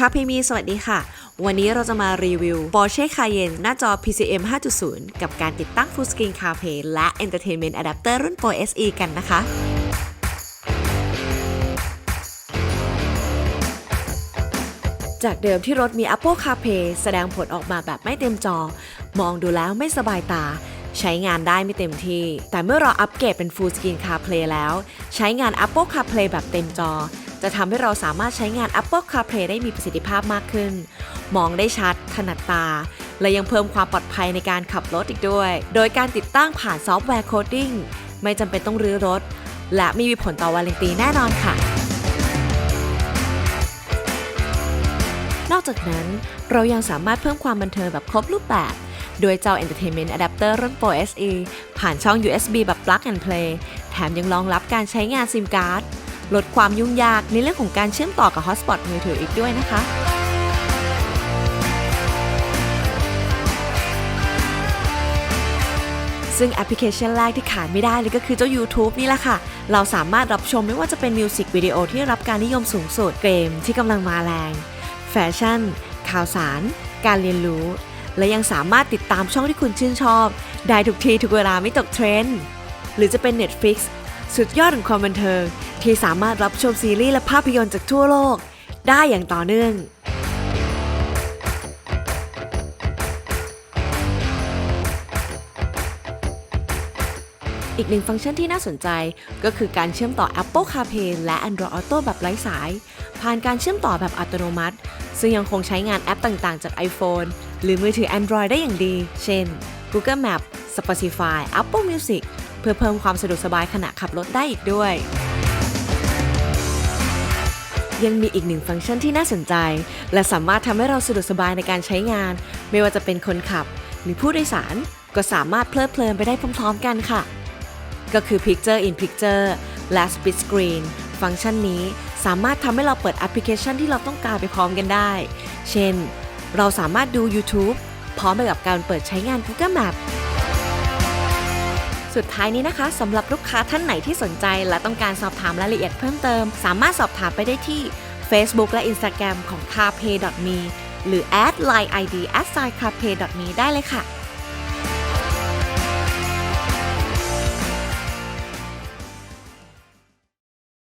คาเพมีสวัสดีค่ะ วันนี้เราจะมารีวิว Porsche Cayenne หน้าจอ PCM 5.0 กับการติดตั้ง Full Screen CarPlay และ Entertainment Adapter รุ่น Pro SE กันนะคะจากเดิมที่รถมี Apple CarPlay แสดงผลออกมาแบบไม่เต็มจอ มองดูแล้วไม่สบายตา ใช้งานได้ไม่เต็มที่ แต่เมื่อเราอัปเกรดเป็น Full Screen CarPlay แล้ว ใช้งาน Apple CarPlay แบบเต็มจอ จะทำให้เราสามารถใช้งาน Apple CarPlay ได้มีประสิทธิภาพมากขึ้น มองได้ชัด ถนัดตา และยังเพิ่มความปลอดภัยในการขับรถอีกด้วย โดยการติดตั้งผ่านซอฟต์แวร์โคดดิ้งไม่จำเป็นต้องรื้อรถ และม่มีผลต่อวาเลนตีแน่นอนค่ะ นอกจากนั้นเรายังสามารถเพิ่มความบันเทิงแบบครบรูปแบบโดยเจ้า Entertainment Adapter รุ่น Pro SE ผ่านช่อง USB แบบ Plug and Play แถมยังรองรับการใช้งานซิมการ์ด ลดความยุ่งยากในเรื่องของการเชื่อมต่อกับ Hotspot มือถืออีกด้วยนะคะซึ่งแอปพลิเคชันแรกที่ขาดไม่ได้เลยก็คือเจ้า YouTube นี่แหละค่ะ เราสามารถรับชมไม่ว่าจะเป็นมิวสิกวิดีโอที่รับการนิยมสูงสุด เกมที่กำลังมาแรง แฟชั่น ข่าวสาร การเรียนรู้ และยังสามารถติดตามช่องที่คุณชื่นชอบ ได้ทุกทีทุกเวลาไม่ตกเทรนด์ หรือจะเป็น Netflix สุดยอดของความบันเทิง ที่สามารถรับชมซีรีส์และภาพยนตร์จากทั่วโลก ได้อย่างต่อเนื่อง อีกหนึ่งฟังก์ชันที่น่าสนใจก็คือการเชื่อมต่อ Apple CarPlay และ Android Auto แบบไร้สาย ผ่านการเชื่อมต่อแบบอัตโนมัติ ซึ่งยังคงใช้งานแอปต่างๆ จาก iPhone หรือมือถือ Android ได้อย่างดี เช่น Google Map Spotify Apple Music เพื่อเพิ่มความสะดวกสบายขณะขับรถได้อีกด้วย ยังมีอีกหนึ่งฟังก์ชันที่น่าสนใจ และสามารถทำให้เราสะดวกสบายในการใช้งาน ไม่ว่าจะเป็นคนขับ หรือผู้โดยสารก็สามารถเพลิดเพลินไปได้พร้อม ๆ กันค่ะ ก็คือ Picture in Picture และ Split Screen ฟังก์ชันนี้สามารถทำให้เราเปิดแอปพลิเคชันที่เราต้องการไปพร้อมกันได้ เช่น เราสามารถดู YouTube พร้อมไปกับการเปิดใช้งาน Google Map สุดท้ายนี้นะคะสำหรับลูกค้าท่านไหนที่สนใจ และต้องการสอบถามรายละเอียดเพิ่มเติม สามารถสอบถามไปได้ที่ Facebook และ Instagram ของ carpay.me หรือ add line ID at carpay.me ได้เลยค่ะ